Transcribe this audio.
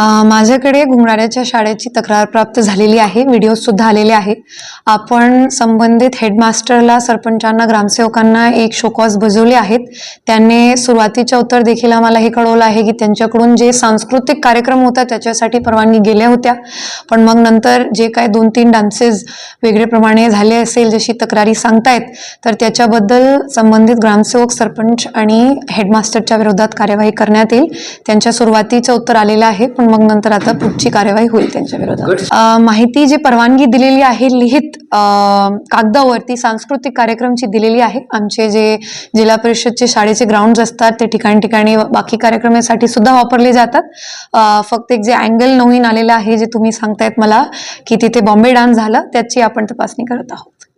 माझ्याकडे घुमणाऱ्याच्या शाळेची तक्रार प्राप्त झालेली आहे. व्हिडिओ सुद्धा आलेले आहे आपण संबंधित हेडमास्टरला सरपंचांना ग्रामसेवकांना एक शोकॉज बजवले आहेत. त्यांनी सुरुवातीच्या उत्तर देखील आम्हाला हे कळवलं आहे की त्यांच्याकडून जे सांस्कृतिक कार्यक्रम होता त्याच्यासाठी परवानगी गेल्या होत्या. पण मग नंतर जे काय दोन तीन डान्सेस वेगळेप्रमाणे झाले असेल जशी तक्रारी सांगतायत तर त्याच्याबद्दल संबंधित ग्रामसेवक सरपंच आणि हेडमास्टरच्या विरोधात कार्यवाही करण्यात येईल. त्यांच्या सुरुवातीचं उत्तर आलेलं आहे. पण मग नंतर आता पुढची कार्यवाही होईल त्यांच्या विरोधात. माहिती जी परवानगी दिलेली आहे लिहित कागदावरती सांस्कृतिक कार्यक्रमची दिलेली आहे. आमचे जे जिल्हा परिषदचे शाळेचे ग्राउंड असतात ते ठिकाणी ठिकाणी बाकी कार्यक्रमासाठी सुद्धा वापरले जातात. फक्त एक जे अँगल नवीन आलेलं आहे जे तुम्ही सांगतायत मला की तिथे बॉम्बे डान्स झाला त्याची आपण तपासणी करत आहोत.